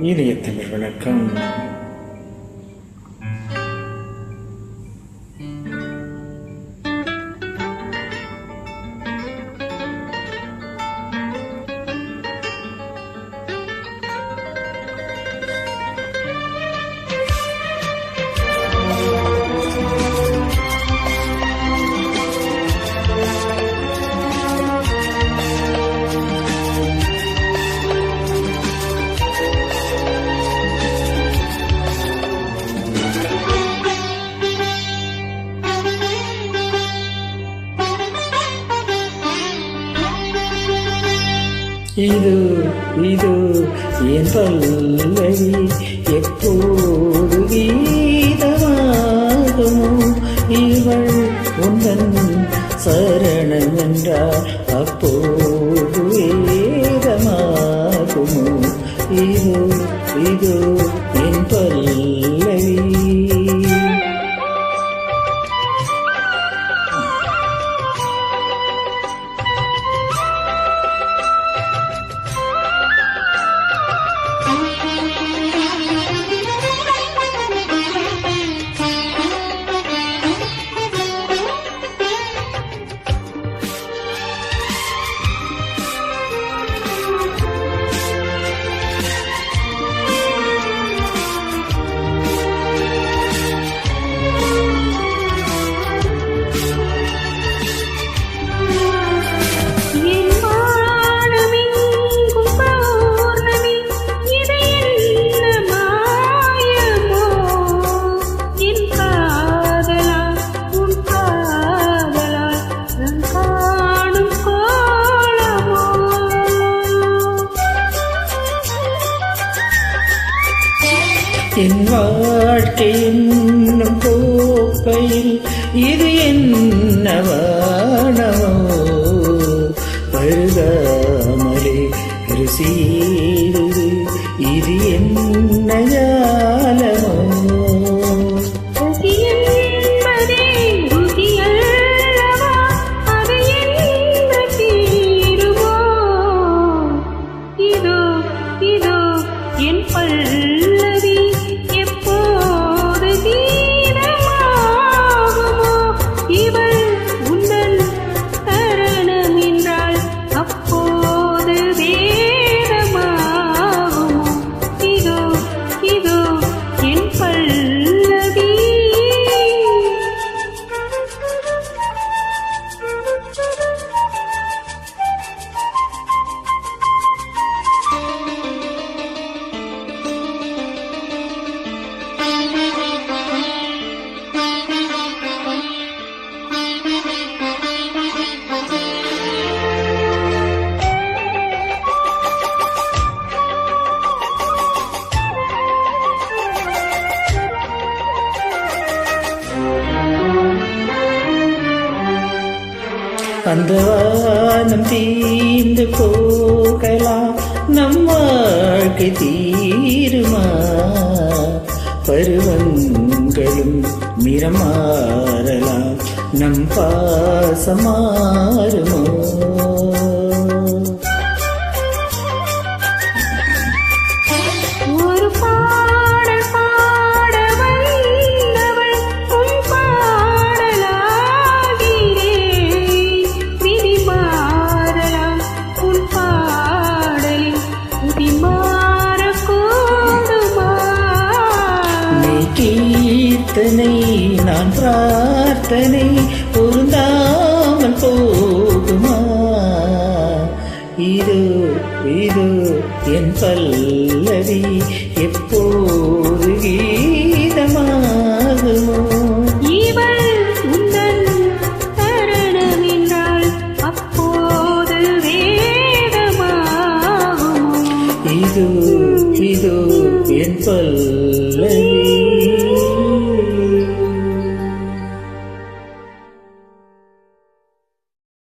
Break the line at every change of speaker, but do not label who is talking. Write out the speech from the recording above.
இனிய தமிழ் வணக்கம். இது இது என் பல்லவி எப்போது கீதமாகுமோ இவள் உந்தன் சரணம் என்றால் அப்போது வேதமாகுமோ? இது இது என் பல்லவி
என்
வாழ்க்கை என்னும் கோப்பையில் இது என்னவானவோ பழுதாமலே பருகாமலே இது என்ன
இது
அந்த வானம் தீர்ந்து போகலாம். நம் வாழ்க்கை தீருமா? பருவங்களும் நிறமாறலாம். நம் பாசமாறுமோ நான் பிரார்த்தனை பொருந்தாமல் போகுமா? இது இது என் பல்லவி எப்போது கீதமாகுமோ? இது இது என் பல்லவி